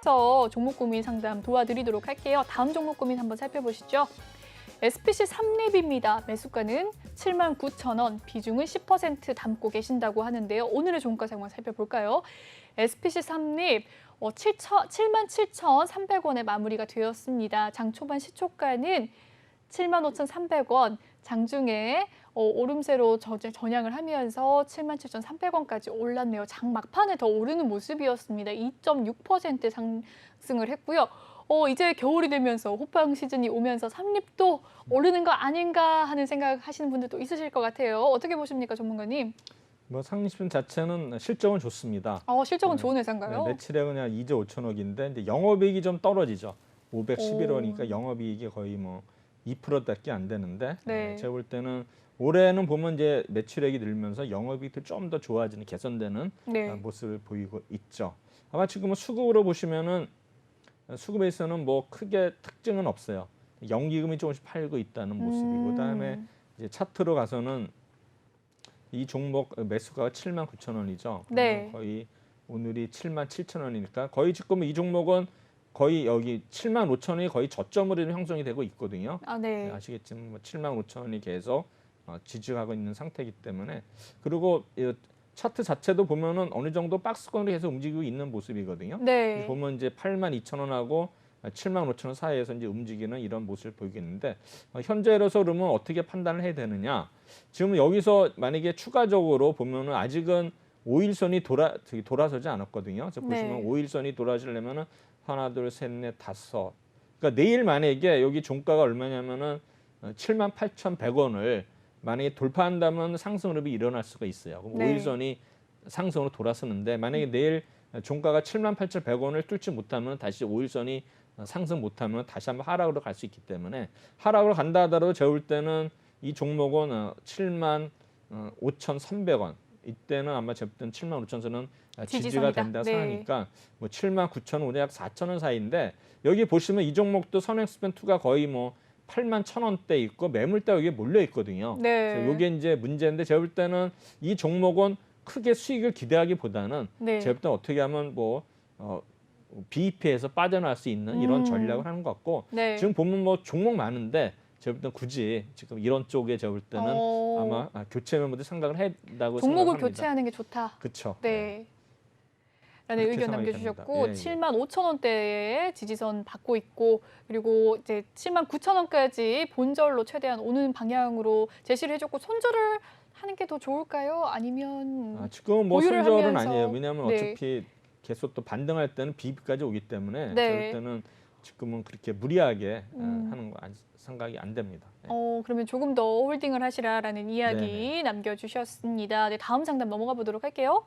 그래서 종목 고민 상담 도와드리도록 할게요. 다음 종목 고민 한번 살펴보시죠. SPC 3립입니다. 매수가는 7만 9천 원, 비중은 10% 담고 계신다고 하는데요. 오늘의 종가 상황 살펴볼까요? SPC 3립 어, 7천, 7만 7,300원에 마무리가 되었습니다. 장 초반 시초가는 7만 5,300원, 장중에 어, 오름세로 저, 전향을 하면서 7만 7,300원까지 올랐네요. 장 막판에 더 오르는 모습이었습니다. 2.6% 상승을 했고요. 어, 이제 겨울이 되면서 호빵 시즌이 오면서 삼립도 오르는 거 아닌가 하는 생각 하시는 분들도 있으실 것 같아요. 어떻게 보십니까, 전문가님? 뭐 상립은 자체는 실적은 좋습니다. 어, 실적은 네. 좋은 회사인가요? 네, 매출액은 한 2조 5천억인데 이제 영업이익이 좀 떨어지죠. 511원이니까 오. 영업이익이 거의 뭐 2%밖에 안 되는데 네. 네, 제가 볼 때는 올해는 보면 이제 매출액이 늘면서 영업이익도 좀더 좋아지는 개선되는 네. 아, 모습을 보이고 있죠. 아마 지금은 수급으로 보시면은 수급에서는 뭐 크게 특징은 없어요. 연기금이 조금씩 팔고 있다는 모습이고 음. 그다음에 이제 차트로 가서는 이 종목 매수가가 7만 9천 원이죠. 네. 거의 오늘이 7만 7천 원이니까 거의 지금 이 종목은 거의 여기 7만 5천 원이 거의 저점으로 형성이 되고 있거든요. 아, 네. 네, 아시겠지만 뭐 7만 5천 원이 계속 어, 지지하고 있는 상태이기 때문에 그리고 이 차트 자체도 보면은 어느 정도 박스권으로 계속 움직이고 있는 모습이거든요. 네. 보면 이제 8만 2천 원하고 7만 5천 원 사이에서 이제 움직이는 이런 모습을 보이겠는데 어, 현재로서 그러면 어떻게 판단을 해야 되느냐? 지금 여기서 만약에 추가적으로 보면은 아직은 5일선이 돌아 돌아서지 않았거든요. 네. 보시면 5일선이 돌아지려면은 하나, 둘, 셋, 넷, 다섯. 그러니까 내일 만약에 여기 종가가 얼마냐면은 7만 8,100원을 만약에 돌파한다면 상승 흐름이 일어날 수가 있어요. 그럼 네. 5일선이 상승으로 돌아서는데 만약에 내일 종가가 7만 8,100원을 뚫지 못하면 다시 5일선이 상승 못하면 다시 한번 하락으로 갈 수 있기 때문에 하락으로 간다 하더라도 볼 때는 이 종목은 어, 7만 5,300원 이때는 아마 때는 7만 5천 선은 지지가 지지선이다. 된다 네. 생각하니까 뭐 7만 9천 원, 약 4천 원 사이인데 여기 보시면 이 종목도 선행스펜 2가 거의 뭐 8만 천 원대 있고 매물대 여기에 몰려 있거든요. 네. 그래서 이게 이제 문제인데 제가 볼 때는 이 종목은 크게 수익을 기대하기보다는 네. 제가 볼 때는 어떻게 하면 뭐 어, BEP에서 빠져나갈 수 있는 이런 음. 전략을 하는 것 같고 네. 지금 보면 뭐 종목 많은데 제가 볼 때는 굳이 지금 이런 쪽에 제가 볼 때는 어, 아마 아, 교체 매물도 생각을 한다고 종목을 생각합니다. 교체하는 게 좋다. 그렇죠. 네. 라는 그렇게 의견 생각이 남겨주셨고 됩니다. 예, 예. 7만 5천 원대의 지지선 받고 있고 그리고 이제 7만 9천 원까지 본절로 최대한 오는 방향으로 제시를 해줬고 손절을 하는 게 더 좋을까요? 아니면 아, 지금은 뭐 보유를 손절은 하면서- 아니에요. 왜냐하면 네. 어차피 계속 또 반등할 때는 비입까지 오기 때문에 네. 볼 때는 지금은 그렇게 무리하게 어, 음. 하는 거 안- 생각이 안 됩니다. 네. 어 그러면 조금 더 홀딩을 하시라라는 이야기 네네. 남겨주셨습니다. 네, 다음 상담 넘어가 보도록 할게요.